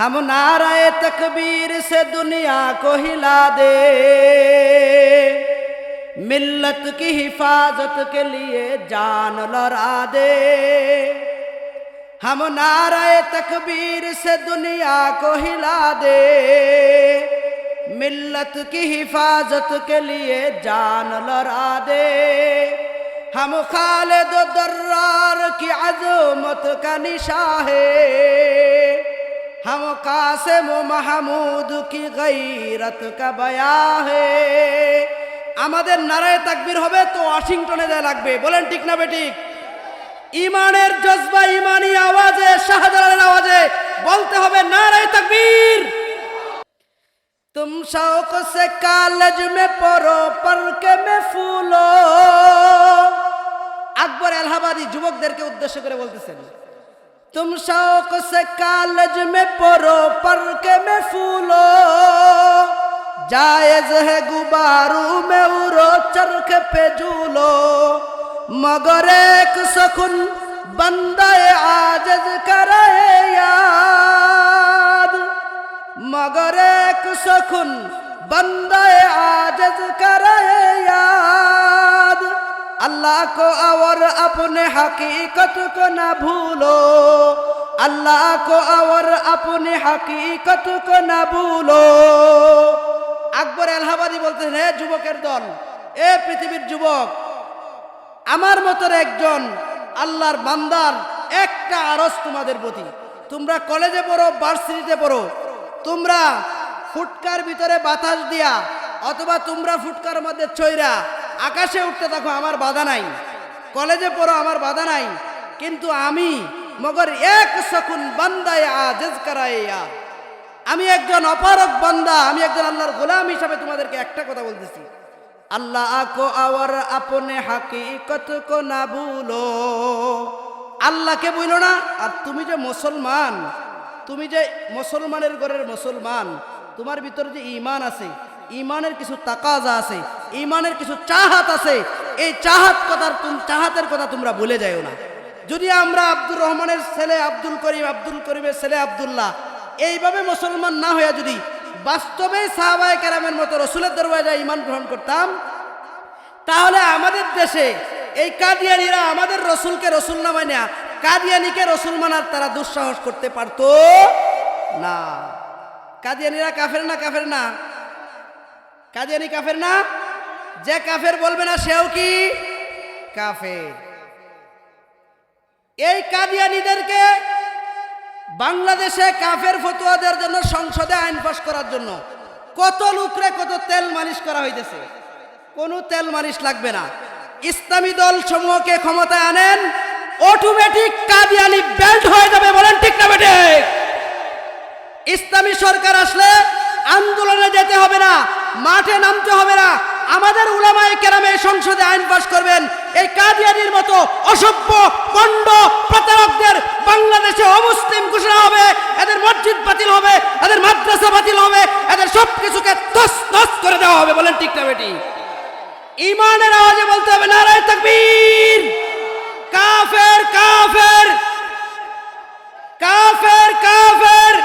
हम नाराए तकबीर से दुनिया को हिला दे। मिल्लत की हिफाजत के लिए जान लड़ा दे। हम नाराए तकबीर से दुनिया को हिला दे। मिल्लत की हिफाजत के लिए जान लड़ा दे। हम खालिद दर्रार की अजमत का निशा है। ہم قاسم و محمود کی غیرت کا بیاں ہے আমাদের নারায় তাকবির হবে তো ওয়াশিংটনে দেয় লাগবে। বলেন ঠিক না বেঠিক? ইমানের জজবা, ইমানি আওয়াজে, শাহজালালের আওয়াজে বলতে হবে নারায় তাকবীর। তুম শৌক সে কলেজ মে পড়ো, পরকে মে ফুলো। আকবর এলাহাবাদী যুবকদেরকে উদ্দেশ্য করে বলতেছেন। तुम शौक से कॉलेज में पढ़ो पढ़ के में फूलो जायज है गुबारू में उड़ो चरख पे झूलो मगर एक सकुन बंदा आजज करे याद मगर एक सकुन बंदा आजज करे याद अल्लाह को और अपने हकीकत को न भूलो अल्लाह को और अपने हकीकत को न भूलो আকবর এলাহাবাদী বলতেছেন হে যুবকের দল এ পৃথিবীর যুবক আমার মতন একজন আল্লাহর বান্দার একটা আরস তোমাদের প্রতি তোমরা কলেজে পড়ো ভার্সিটিতে পড়ো তোমরা ফুটকার ভিতরে বাতাস দিয়া অথবা তোমরা ফুটকার মধ্যে চৈরা আকাশে উঠতে থাকো আমার বাধা নাই। কলেজে পড়ো আমার বাধা নাই। কিন্তু আমি মগর এক সকুন বান্দায় আজেজ করাইয়া, আমি একজন অপারক বান্দা, আমি একজন আল্লাহর গোলাম হিসাবে তোমাদেরকে একটা কথা বলতেছি। আল্লাহ কো আওয়ার আপনে হাকিকত কো না ভুলো। আল্লাহকে বইল না, আর তুমি যে মুসলমান, তুমি যে মুসলমানের ঘরের মুসলমান, তোমার ভিতরে যে ইমান আছে ইমানের কিছু তাকাজা আছে, ইমানের কিছু চাহাত আছে, এই চাহাত কথার তুম- চাহাতের কথা তোমরা ভুলে যাও না। যদি আমরা আব্দুর রহমানের ছেলে আব্দুল করিম, আব্দুল করিমের ছেলে আবদুল্লাহ, এইভাবে মুসলমান না হইয়া যদি বাস্তবে সাহাবায় কেরামের মতো রসুলের দরবাজায় ইমান গ্রহণ করতাম, তাহলে আমাদের দেশে এই কাদিয়ানিরা আমাদের রসুলকে রসুল না মানে কাদিয়ানিকে রসুল মানার তারা দুঃসাহস করতে পারতো না। কাদিয়ানিরা কাফের না কাফের না। কাদিয়ানি কাফের না? যে কাফের বলবে না, সেও কি? কাফের। এই কাদিয়ানিদেরকে বাংলাদেশে কাফের ফতুয়াদের জন্য সংসদে আইন পাস করার জন্য কত লুকরে কত তেল মালিশ করা হইতেছে। কোনো তেল মালিশ লাগবে না। ইসলামী দল সমূহকে ক্ষমতায় আনেন অটোমেটিক কাদিয়ানি বেল্ট হয়ে যাবে, বলেন ঠিক না বেটে ইসলামী সরকার আসলে আন্দোলনে যেতে হবে না মাঠে নামতে হবে না। আমাদের উলামায়ে কেরামে সংসদে আইন পাস করবেন। এই কাদিয়ানির মতো অসভ্য, পণ্ড প্রতারকদের বাংলাদেশে অমুসলিম ঘোষণা হবে, এদের মসজিদ বাতিল হবে, এদের মাদ্রাসা বাতিল হবে, এদের সব কিছুকে তস তস করে দেওয়া হবে। বলেন ঠিক না বেটি? ইমানের আওয়াজে বলতে হবে, নারায় তাকবীর। কাফের কাফের। কাফের কাফের।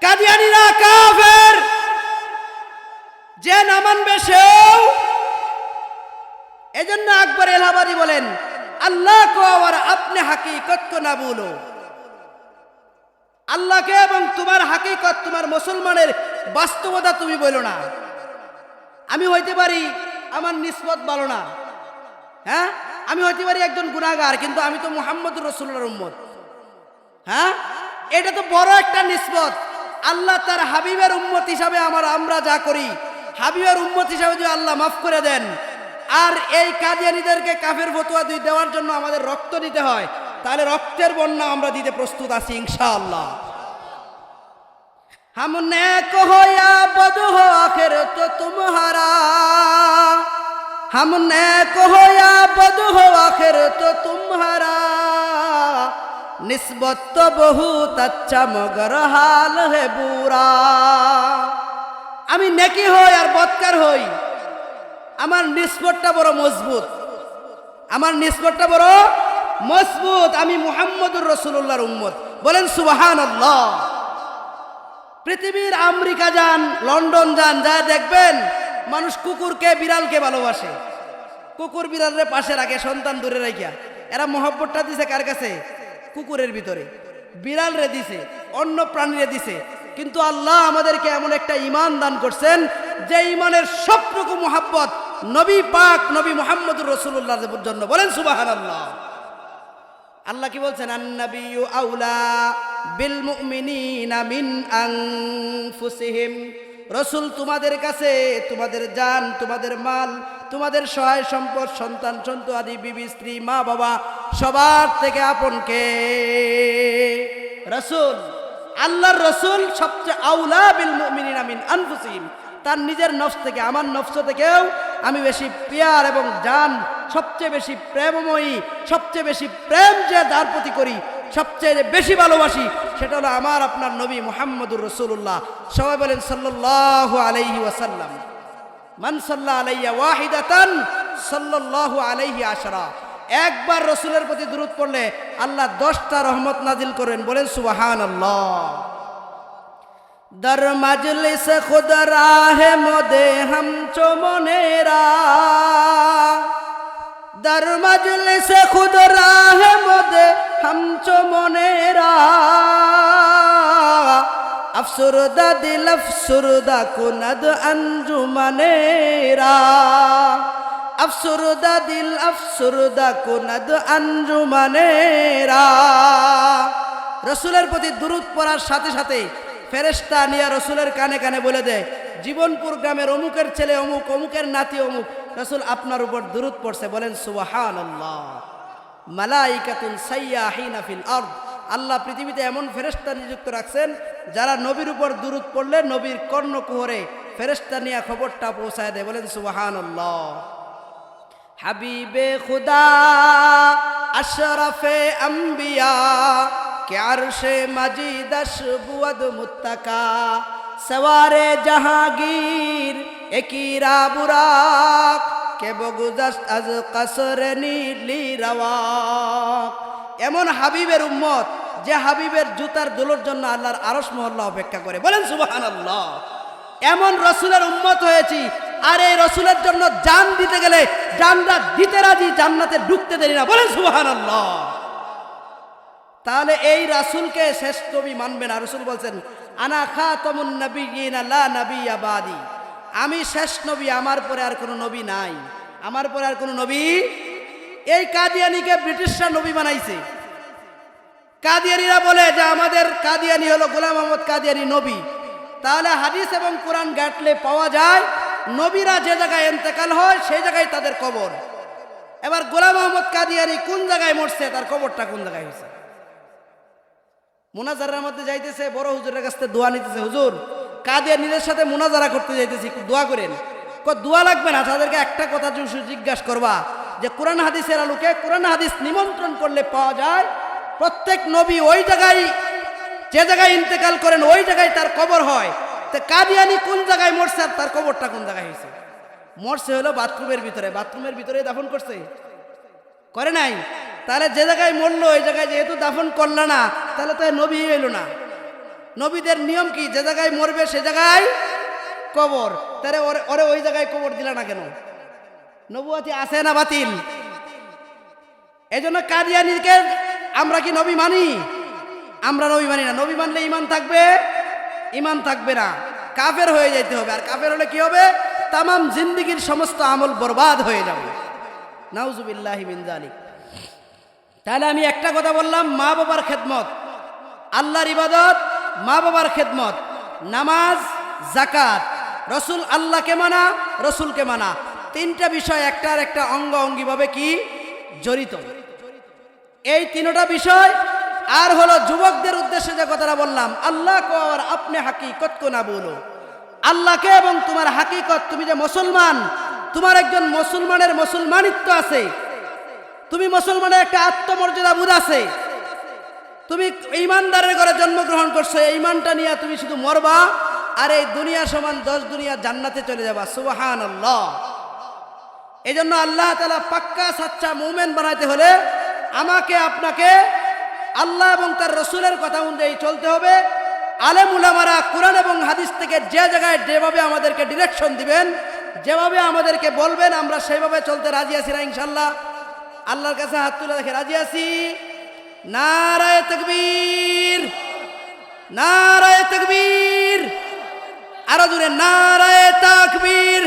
কাদিয়ানিরা কাফের। যে না মানবে সেও। এজন্য আকবর এলাহাবাদী বলেন আল্লাহ কো আর আপনি হাকিকত কো না বলো আল্লাহকে এবং তোমার হাকিকত, তোমার মুসলমানের বাস্তবতা তুমি বলো না। আমি হইতে পারি আমার নিসবত বলো না। হ্যাঁ? আমি হইতে পারি একজন গুণাগার কিন্তু আমি তো মুহাম্মদ রসুল্লার উম্মত। হ্যাঁ? এটা তো বড় একটা নিসবত আল্লাহ তার হাবিবের উম্মত হিসাবে আমার, আমরা যা করি হাবিবের উম্মত হিসাবে যদি আল্লাহ মাফ করে দেন আর এই কাদিয়ানিদেরকে কাফের ফতুয়া দুই দেওয়ার জন্য আমাদের রক্ত দিতে হয় তাহলে রক্তের বন্যা আমরা দিতে প্রস্তুত আছি ইনশাআল্লাহ हम नेक हो या बद हो आखिर तो तुम्हारा हम नेक हो या बद हो आखिर तो तुम्हारा निस्बत तो बहुत अच्छा मगर हाल है बुरा আমি নেকি হই আর বৎকার হই। আমার নিষ্পটটা বড় মজবুত। আমার নিষ্পটটা বড় মজবুত। আমি মুহাম্মদুর রসুল্লাহর উম্মত। বলেন সুবাহান আল্লাহ পৃথিবীর আমেরিকা যান, লন্ডন যান, যা দেখবেন, মানুষ কুকুরকে, বিড়ালকে ভালোবাসে। কুকুর, বিড়ালের পাশে রাখে, সন্তান দূরে রাখিয়া। এরা মহব্বতটা দিছে কার কাছে? কুকুরের ভিতরে। বিড়াল রে দিছে, অন্য প্রাণীরে দিছে। কিন্তু আল্লাহ আমাদেরকে এমন একটা ইমান দান করছেন, যে ইমানের সবটুকু মোহাব্বত নবী পাক নবী মোহাম্মদুর রসুল্লাহ জন্য। বলেন সুবাহান আল্লাহ আল্লাহ কি বলছেন? আন্নাবিয়ু আউলা বিল মিন আনফুসিহিম। রসুল তোমাদের কাছে, তোমাদের জান, তোমাদের মাল, তোমাদের সহায় সম্পদ, সন্তান, সন্তু আদি, বিবি, স্ত্রী, মা, বাবা, সবার থেকে আপনকে। রসুল আল্লাহর রসুল সবচেয়ে আউলা বিল মুমিনিনা মিন আনফুসিহিম। তার নিজের নফস থেকে, আমার নফস থেকেও আমি বেশি পেয়ার এবং জান, সবচেয়ে বেশি প্রেমময়ী, সবচেয়ে বেশি প্রেম যে যার প্রতি করি, সবচেয়ে বেশি ভালোবাসি, সেটা হলো আমার আপনার নবী মোহাম্মদুর রসুল্লাহ সবাই বলেন সাল্লাহ আলাইহি ওয়াসাল্লাম। মান সাল্লাহ আলাইয়া ওয়াহিদাতান সাল্লাল্লাহু আলাইহি আশরা। একবার রসুলের প্রতি দূরত পড়লে আল্লাহ দশটা রহমত নাজিল করেন, বলেন সুবাহান আল্লাহ দর মাজলিস খুদা রাহে মদে হাম চমনেরা। দর মাজলিস খুদ রাহে মদে মনে চমনেরা। আফসুরদা দিল আফসুরদা কুনদ আঞ্জুমানেরা। আফসুরদা দিল আফসুরদা কোনাদ আঞ্জুমানেরা রসুলের প্রতি দূরত পড়ার সাথে সাথে ফেরেস্তা নিয়া রসুলের কানে কানে বলে দেয়, জীবনপুর গ্রামের অমুকের ছেলে অমুক, অমুকের নাতি অমুক, রসুল আপনার উপর দূরত পড়ছে। বলেন সুবাহান আল্লাহ মালাইকাতুল সাইয়াহিনা ফিল আরদ। আল্লাহ পৃথিবীতে এমন ফেরেস্তা নিযুক্ত রাখছেন, যারা নবীর উপর দূরত পড়লে নবীর কর্ণকুহরে ফেরেস্তা নিয়া খবরটা পৌঁছায় দেয়। বলেন সুবাহান আল্লাহ হাবিবে খুদা, আশরফে আম্বিয়া, কে আরশে মাজিদাস বুয়াদ মুত্তাকা, সওয়ারে জাহাঙ্গীর একিরা বুরাক কে বগুদাস আজ কাসরে নীলি রাওয়াক। এমন হাবিবের উম্মত যে হাবিবের জুতার দোলোর জন্য আল্লাহর আরস মহল্লা অপেক্ষা করে। বলেন সুবহানাল্লাহ। এমন রসুলের উম্মত হয়েছি আর এই রসুলের জন্য জান দিতে গেলে জানরা দিতে রাজি, জান্নাতে ঢুকতে দেরি না। বলেন সুবাহান তাহলে এই রাসুলকে শেষ নবী মানবে না। রসুল বলছেন, আনা খা তমুন নবী নবী আবাদি আমি শেষ নবী, আমার পরে আর কোনো নবী নাই। আমার পরে আর কোনো নবী? এই কাদিয়ানিকে ব্রিটিশরা নবী বানাইছে। কাদিয়ানিরা বলে যে, আমাদের কাদিয়ানি হলো গোলাম মোহাম্মদ কাদিয়ানি নবী। তাহলে হাদিস এবং কোরআন ঘাটলে পাওয়া যায় নবীরা যে জায়গায় এন্তেকাল হয়, সেই জায়গায় তাদের কবর। এবার গোলাম আহমদ কাদিয়ানি কোন জায়গায় মরছে, তার কবরটা কোন জায়গায় হয়েছে? মোনাজারের মধ্যে যাইতেছে, বড় হুজুরের কাছ থেকে দোয়া নিতেছে, হুজুর কাদিয়ানিদের সাথে মোনাজারা করতে যাইতেছি দোয়া করেন। দোয়া লাগবে না, তাদেরকে একটা কথা জিজ্ঞাসা করবা, যে কোরআন হাদিসের আলোকে কোরআন হাদিস নিমন্ত্রণ করলে পাওয়া যায়? প্রত্যেক নবী ওই জায়গায়, যে জায়গায় ইন্তেকাল করেন, ওই জায়গায় তার কবর হয়। তো কাদিয়ানি কোন জায়গায় মরছে আর তার কবরটা কোন জায়গায় হয়েছে? মরছে হলো বাথরুমের ভিতরে বাথরুমের ভিতরে দাফন করছে। করে নাই? তাহলে যে জায়গায় মরলো, ওই জায়গায় যেহেতু দাফন করল না, তাহলে তো নবী এলো না। নবীদের নিয়ম কি? যে জায়গায় মরবে সে জায়গায় কবর। তাহলে ওরে ওরে ওই জায়গায় কবর দিলা না কেন? নবুয়াতি আছে না বাতিল? এই জন্য কাদিয়ানিকে আমরা কি নবী মানি? আমরা নবী মানি না। নবী মানলে ইমান থাকবে। ইমান থাকবে না। কাফের হয়ে যেতে হবে। আর কাফের হলে কি হবে? তামাম জিন্দিগির সমস্ত আমল বরবাদ হয়ে যাবে। নাউজুবিল্লাহ তাহলে আমি একটা কথা বললাম, মা বাবার খেদমত। আল্লাহর ইবাদত, মা বাবার খেদমত। নামাজ জাকাত রসুল আল্লাহকে মানা, রসুলকে মানা। তিনটা বিষয় একটার একটা অঙ্গ অঙ্গিভাবে কি? জড়িত। এই তিনটা বিষয় আর হলো যুবকদের উদ্দেশ্যে যে কথাটা বললাম, আল্লাহ কো আর আপনি হাকিকত কো না বলো। আল্লাহকে এবং তোমার হাকিকত? তুমি যে মুসলমান, তোমার একজন মুসলমানের মুসলমানিত্ব আছে। তুমি মুসলমানের একটা আত্মমর্যাদা বোধ আছে। তুমি ইমানদারের ঘরে জন্মগ্রহণ করছ, এই ইমানটা নিয়ে তুমি শুধু মরবা আর এই দুনিয়া সমান দশ দুনিয়া জান্নাতে চলে যাবা। সুবাহান আল্লাহ এই জন্য আল্লাহ তালা পাক্কা সাচ্চা মুমেন বানাইতে হলে আমাকে, আপনাকে আল্লাহ এবং তার রসুলের কথা অনুযায়ী চলতে হবে। আলেম উলামারা কোরআন এবং হাদিস থেকে যে জায়গায় যেভাবে আমাদেরকে ডিরেকশন দিবেন, যেভাবে আমাদেরকে বলবেন, আমরা সেইভাবে চলতে রাজি আছি না ইনশাল্লাহ আল্লাহর কাছে হাত তুলে দেখে রাজি আছি। নারায় তকবীর নারায় তকবীর, আরও জুড়ে নারায় তাকবীর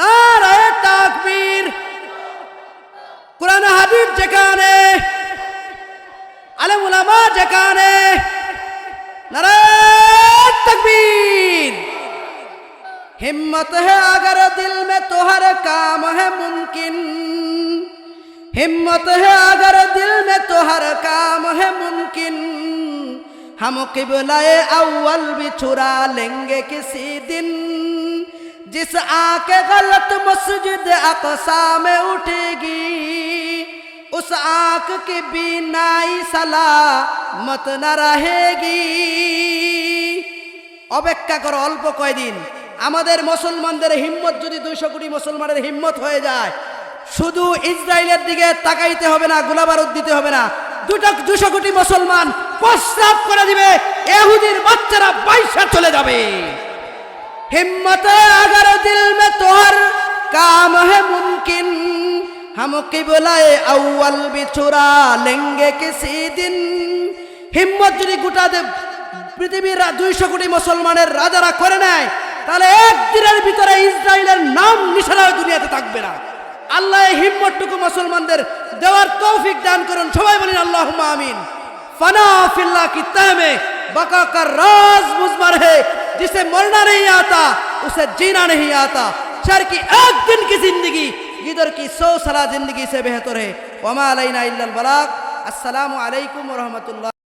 নারায় তাকবীর। কোরআন হাদিস যেখানে আলেম উলামা যেখানে नारायण तकबीर हिम्मत है अगर दिल में तो हर काम है मुमकिन हिम्मत है अगर दिल में तो हर काम है मुमकिन हम किबलाए अव्वल भी चुरा लेंगे किसी दिन जिस आके गलत मस्जिद अकसा में उठेगी उस आंख की बीनाई सलामत न रहेगी অপেক্ষা করো অল্প কয়দিন আমাদের মুসলমানদের হিম্মত যদি দুইশো কোটি মুসলমানের হিম্মত হয়ে যায় শুধু ইসরায়েলের দিকে তাকাইতে হবে না গোলাবারুদ দিতে হবে না দুটো দুশো কোটি মুসলমান প্রস্তাব করে দিবে এহুদির বাচ্চারা বাইশা চলে যাবে हिम्मत है अगर दिल में तो हर काम है मुमकिन हम किबलाए अव्वल भी चुरा लेंगे किसी दिन হিম্মত যদি গোটা দে- পৃথিবীর দুইশো কোটি মুসলমানের রাজারা করে নেয় তাহলে একদিনের ভিতরে ইসরায়েলের নাম নিশানা দুনিয়াতে থাকবে না আল্লাহ এই হিম্মতটুকু মুসলমানদের দেওয়ার তৌফিক দান করুন সবাই বলেন আল্লাহ আমিন फना फिल्ला की तह में बका का राज मुजमर है जिसे मरना नहीं आता उसे जीना नहीं आता शर की एक दिन की जिंदगी इधर की सौ सला जिंदगी से बेहतर है वमा अलैना इल्लल बलाग अस्सलामु अलैकुम व रहमतुल्लाह